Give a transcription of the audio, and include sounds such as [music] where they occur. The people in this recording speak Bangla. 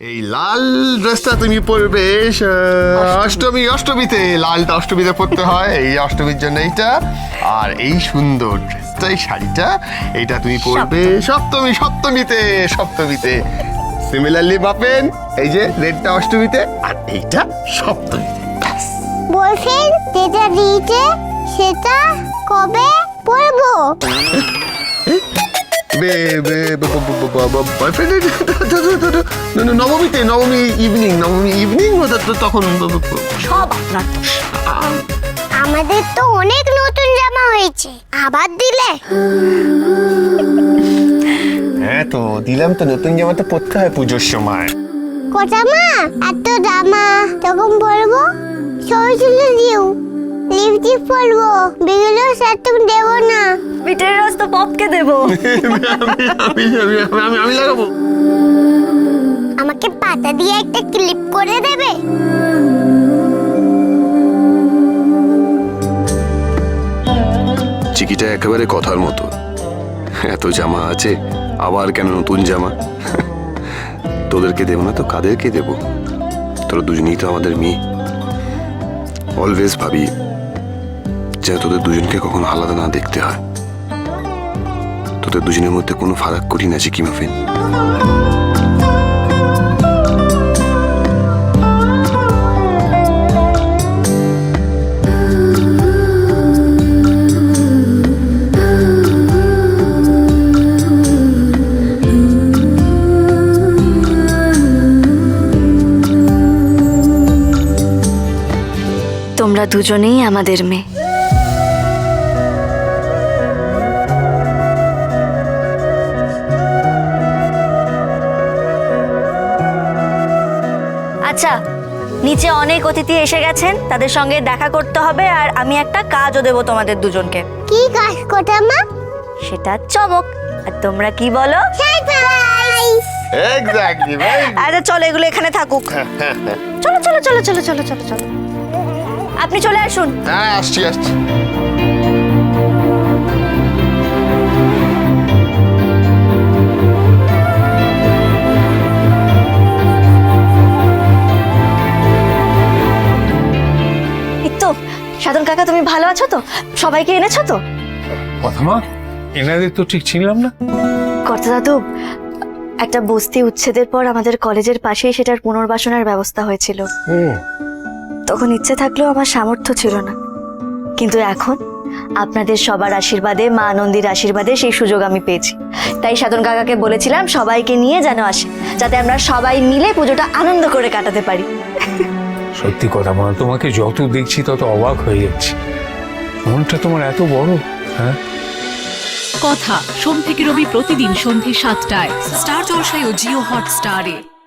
এই লাল ড্রেসটা তুমি পরবে অষ্টমী অষ্টমীতে। লালটা অষ্টমীতে পরতে হয় এই অষ্টমীর জন্য এইটা। আর এই সুন্দর ড্রেসটা এই শাড়িটা এইটা তুমি পরবে সপ্তমী। সপ্তমীতে সপ্তমীতে। সিমিলারলি মাপেন এই যে রেডটা অষ্টমীতে আর এইটা সপ্তমীতে। বলছেন যেটা দিয়েছে সেটা কবে পড়ব বে বে বয়ফ্রেন্ডের নবমীতে নবমী ইভিনিং নবমী ইভিনিং তখন সব আপনার আমাদের তো অনেক নতুন জামা হয়েছে আবার দিলে? হ্যাঁ তো দিলাম তো নতুন জামা তো পরতে হয় পুজোর সময়। কোথা মা এত জামা তখন পরবো সবাই দিও লিপস্টিক পরবো বিগুলো সেরকম দেবো না। বিটের রস তো পপকে দেবো। [laughs] আমি আমি আমি আমি লাগাবো। আমাকে পাতা দিয়ে একটা ক্লিপ করে দেবে। চিকিটা একেবারে কথার মতো। এত জামা আছে আবার কেন নতুন জামা? তোদেরকে দেবো না তো কাদেরকে দেবো? তোরা দুজনেই তো আমাদের মেয়ে। অলওয়েজ ভাবি যেন তোদের দুজনকে কখনো আলাদা না দেখতে হয়। তোদের দুজনের মধ্যে কোনো ফারাক করি না চিকি মাফিন? তোমরা দুজনেই আমাদের মেয়ে। আচ্ছা নিচে অনেক অতিথি এসে গেছেন তাদের সঙ্গে দেখা করতে হবে আর আমি একটা কাজও দেবো তোমাদের দুজনকে। কি কাজ কোথা মা? সেটা চমক। আর তোমরা কি বলো? এক্স্যাক্টলি ভাই আচ্ছা চলো এগুলো এখানে থাকুক। [laughs] চলো চলো চলো চলো চলো চলো চলো। আপনি চলে আসুন। হ্যাঁ আসছি আসছি। সাধন কাকা তুমি ভালো আছো তো? সবাইকে এনেছো তো? কথা এনাদের তো ঠিক ছিলাম না। কর্তা দাদু একটা বস্তি উচ্ছেদের পর আমাদের কলেজের পাশেই সেটার পুনর্বাসনের ব্যবস্থা হয়েছিল। তখন ইচ্ছে থাকলেও আমার সামর্থ্য ছিল না। কিন্তু এখন আপনাদের সবার আশীর্বাদে মা আনন্দীর আশীর্বাদে সেই সুযোগ আমি পেয়েছি। তাই সাধন কাকাকে বলেছিলাম সবাইকে নিয়ে যেন আসে যাতে আমরা সবাই মিলে পুজোটা আনন্দ করে কাটাতে পারি। সত্যি কথা মা তোমাকে যত দেখছি তত অবাক হয়ে যাচ্ছি। মনটা তোমার এত বড় হ্যাঁ? কথা, সোম থেকে রবি প্রতিদিন সন্ধ্যে সাতটায়। স্টার জলসায় ও জিও হটস্টারে।